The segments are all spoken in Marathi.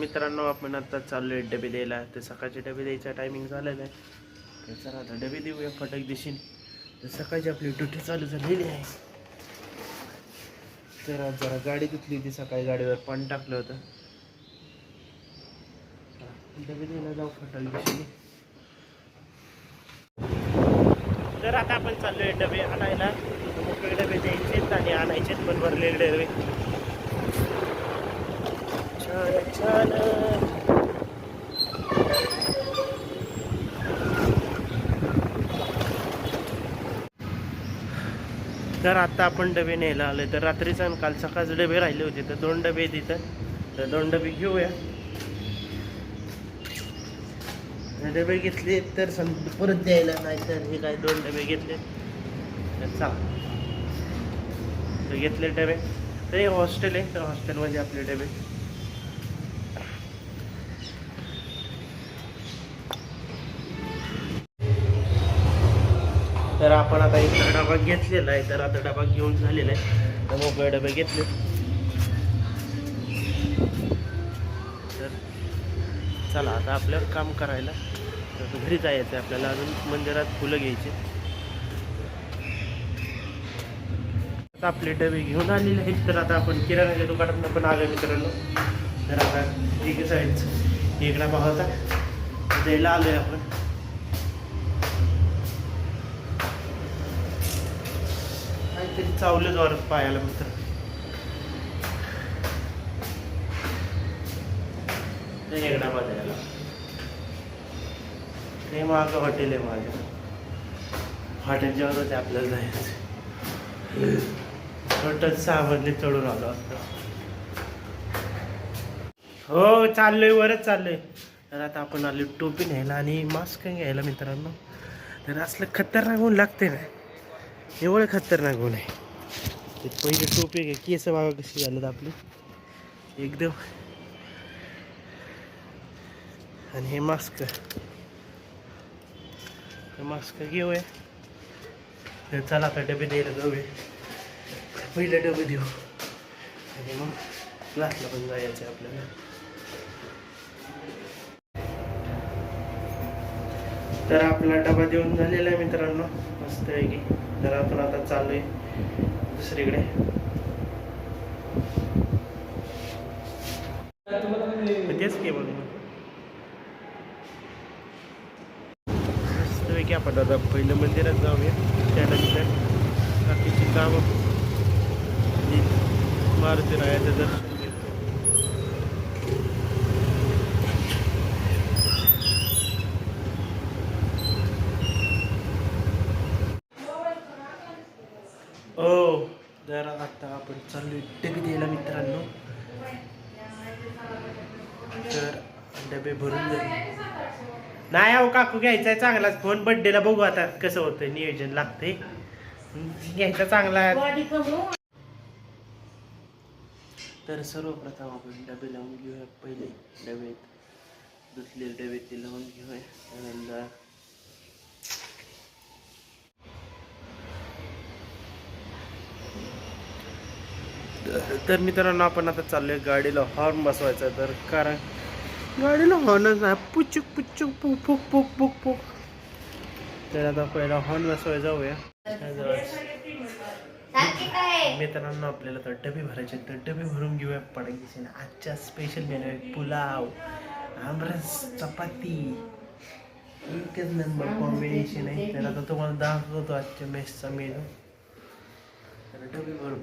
मित्रांनो आपण आता चाललो आहे डबे द्यायला. तर सकाळचे डबे द्यायचा टायमिंग झालेला आहे. तर चला आता डबे देऊया फटक दिशीन तर सकाळची आपली ड्युटी चालू झालेली आहे. तर आज जरा गाडी धुतली होती सकाळी गाडीवर पाणी टाकलं होतं. डबे द्यायला जाऊ फटक दिशी तर आता आपण चाललोय डबे आणायला. मोकळे डबे द्यायचे आणि आणायचे पण भरलेले डबे. छान छान तर आता आपण डबे न्यायला आलोय. तर रात्रीचा आणि काल सकाळचे डबे राहिले होते. तर दोन डबे तिथं तर दोन डबे घेऊया. डबे घेतले तर सं परत द्यायला नाही तर हे काय दोन डबे घेतले. तर चाल. घेतले डबे. तर हे हॉस्टेल आहे. तर हॉस्टेलमध्ये आपले डबे. तर आपण आता एक डबा घेतलेला आहे. तर आता डबा घेऊन झालेला आहे. तर मोकळे डबे घेतले. तर चला आता आपल्याला काम करायला. तर घरी जायचं आहे आपल्याला. अजून मंदिरात फुलं घ्यायची. आता आपले डबे घेऊन आलेले आहेत. तर आता आपण किराणाच्या दुकानात पण आलो मित्रांनो. तर आता एक आहेच एक डबा होता. आलो आहे आपण. चावलं जोरात पायाला मित्र. ते एक डबा द्यायला ते मागं हॉटेल आहे माझ्या हॉटेलच्या वरच आपल्याला जायचं. टोटल सहा मधले चढून आलो असतो हो चाललोय वरच चाललोय. तर आता आपण आलो टोपी न्यायला आणि मास्क घ्यायला मित्रांनो. तर असलं खतरनाक ऊन लागते ना. एवढं खतरनाक ऊन आहे. ते पहिले टोपी घे केस बाबा कशी झालं आपली. एकदम. आणि हे मास्क हे मास्क घेऊया तर चला आता डबे द्यायला जाऊया. पहिले डबे देऊ. आणि मग क्लासला पण जायचं आहे आपल्याला. तर आपला डबा देऊन झालेला आहे मित्रांनो. मस्त आहे की. तर आपण आता चाललोय दुसरीकडे. तेच की की आपण आता पहिलं मंदिरात जाऊया. त्यानंतर बाकीची कामं. मारुती रायाचं दर्शन घेतो हो जर आता आपण चाललोय डबे द्यायला मित्रांनो. तर डबे भरून जाईल नाही अहो काकू घ्यायचा आहे चांगलाच. फोन बड्डेला बघू आता कसं होतं नियोजन लागते घ्यायचा चांगला. तर सर्वप्रथम आपण डबे लावून घेऊया. पहिले डबे दुसरे डबे ते लावून घेऊया. तर- मित्रांनो आपण आता चाललोय गाडीला हॉर्न बसवायचा. तर कारण गाडीला हॉर्नच नाही पुचुक पुचुक पुक पुक पुक पुक पुक. तर आता पहिला हॉर्न बसवायला जाऊया. मित्रांनो आपल्याला तर डबे भरायचे तर डबे भरून घेऊया पडकीचे आजच्या स्पेशल मेनू आहे पुलाव आमरस चपाती. एकच नंबर कॉम्बिनेशन आहे. तर आता तुम्हाला दाखवतो आजच्या मेसचा मेनू डबे भरून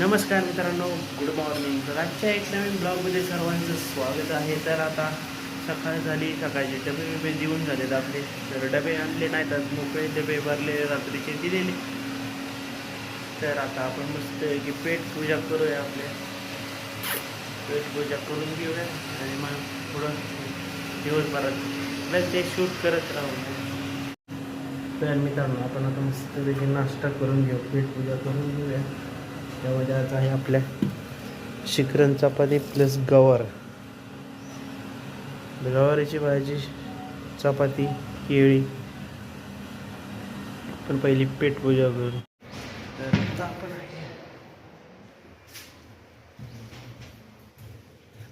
नमस्कार मित्रांनो गुड मॉर्निंग तर आजच्या एक नवीन ब्लॉगमध्ये सर्वांचं स्वागत आहे. तर आता सकाळ झाली सकाळचे डबे बिबे देऊन झालेत आपले. तर डबे आणले नाही तर मोकळे डबे भरले रात्रीचे दिलेले. तर आता आपण मस्त की पेट पूजा करूया आपल्या. पेट पूजा करून घेऊया आणि मग पुढं दिवसभरात बस ते शूट करत राहू तर मित्रांनो आपण आता मस्तपैकी नाश्ता करून घेऊ पेट पूजा करून घेऊया. त्यामध्ये आज आहे आपल्या शिखरण चपाती प्लस गवार. गवारीची भाजी चपाती केळी. पण पहिली पेट पूजा करू. आपण आहे.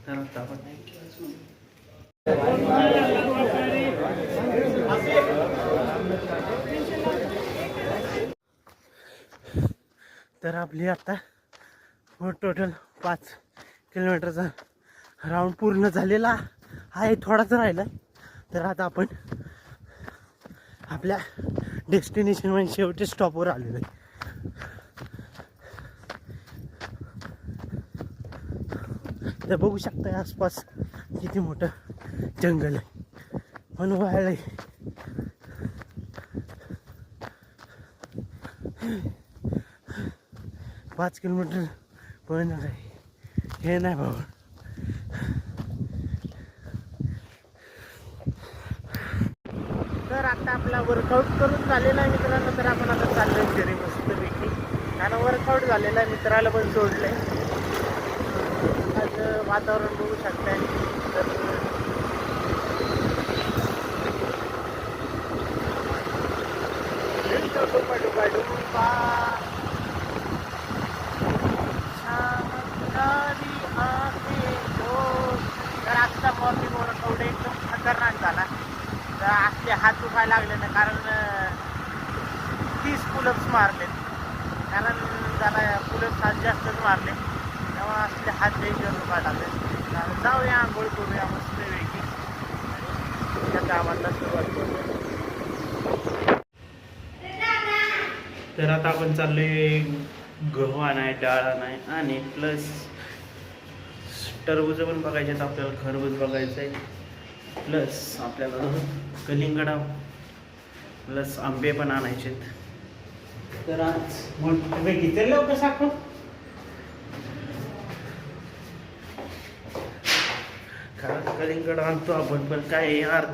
तर आपण तर आपली आता हो टोटल पाच किलोमीटरचा राऊंड पूर्ण झालेला आहे थोडाच राहिला. तर आता आपण आपल्या डेस्टिनेशन म्हणजे शेवटी स्टॉपवर आलेलो आहे. तर बघू शकता आसपास किती मोठं जंगल आहे. पण आहे. पाच किलोमीटर पण हे नाही भाऊ. तर आता आपला वर्कआउट करून झालेला आहे मित्रांनो तर आपण आता चाललोय घरी मस्तपैकी. आणि वर्कआउट झालेला आहे मित्राला पण सोडलंय. आज वातावरण बघू शकताय. तर डुबा डुबा डुबा. शामतारी आहे डोर. तर आजचा मॉर्निंग एकदम खतरनाक झाला. तर आपले हात दुखायला लागले ना कारण तीस पुलप्स मारले. कारण त्याला पुलप्स हात जास्तच मारले. तेव्हा असले हात द्यायचे दुखायला लागले. जाऊया आंघोळ करूया मस्त वेगळी त्या कामाला सुरुवात करूया. तर आता आपण चाललोय गहू आणाय डाळ आणाय आणि प्लस टरबूज पण बघायचे आहेत आपल्याला खरबूज बघायचं आहे. प्लस आपल्याला कलिंगडा प्लस आंबे पण आणायचे आहेत. तर आज मग किती लवकर साखर? कारण कलिंगड आणतो आपण पण काय यार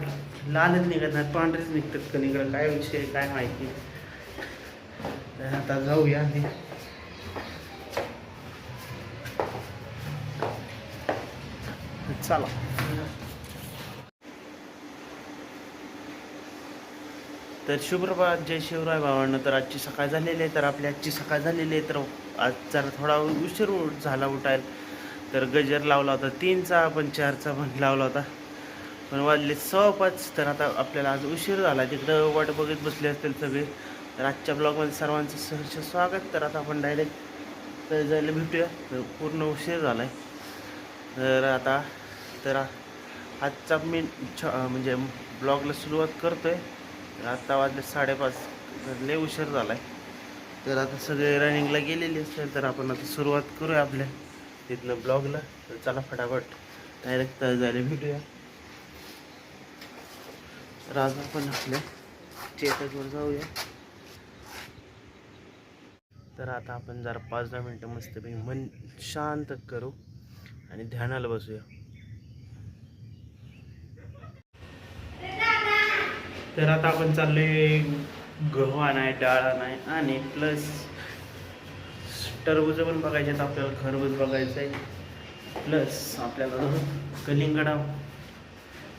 लालच निघत नाही पांढरेच निघतात कलिंगड काय विषय काय माहिती. तर आता जाऊया चला. तर शुभ्रभात जय शिवराय भावांना. तर आजची सकाळ झालेली आहे तर आपली आजची सकाळ झालेली आहे तर आज जरा थोडा उशीर झाला उठायला. तर गजर लावला होता तीनचा पण चारचा पण लावला होता. पण वाजले सव्वा पाच तर आता आपल्याला आज उशीर झाला. तिकडं वाट बघत बसले असतील सगळे तर आजच्या ब्लॉगमध्ये सर्वांचं सहर्ष स्वागत. तर आता आपण डायरेक्ट जायला भेटूया. तर पूर्ण उशीर झाला आहे तर आता तर आजचा मी छ म्हणजे ब्लॉगला सुरुवात करतो आहे आत्ता वाजले साडेपाच लय उशीर झाला आहे तर आता सगळे रनिंगला गेलेले असेल तर आपण आता सुरुवात करूया आपल्या तिथनं ब्लॉगला. तर चला फटाफट डायरेक्ट जायला भेटूया. तर आज आपण आपल्या चेतकवर जाऊया. तर आता आपण जरा पाच दहा मिनटं मस्तपैकी मन शांत करू आणि ध्यानाला बसूया. तर आता आपण चाललोय गहू आणाय डाळ आणाय आणि प्लस टरबूज पण बघायचे आहेत आपल्याला खरबूज बघायचं आहे प्लस आपल्याला कलिंगडा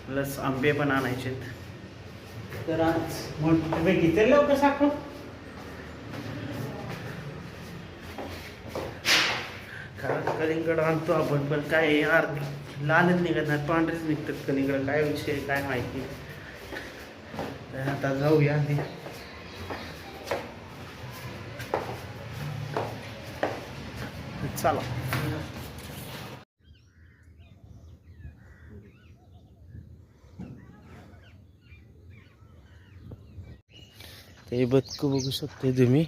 प्लस आंबे पण आणायचे आहेत. तर आज मोठे किती लवकर साखर. कलिंगड आणतो आपण पण काय यार लालच निघत नाही पांढरेच निघतात कलिंगड. काय विषय आहे, काय माहिती. तर आता जाऊया आम्ही. चला. ते बदकू बघू शकते तुम्ही.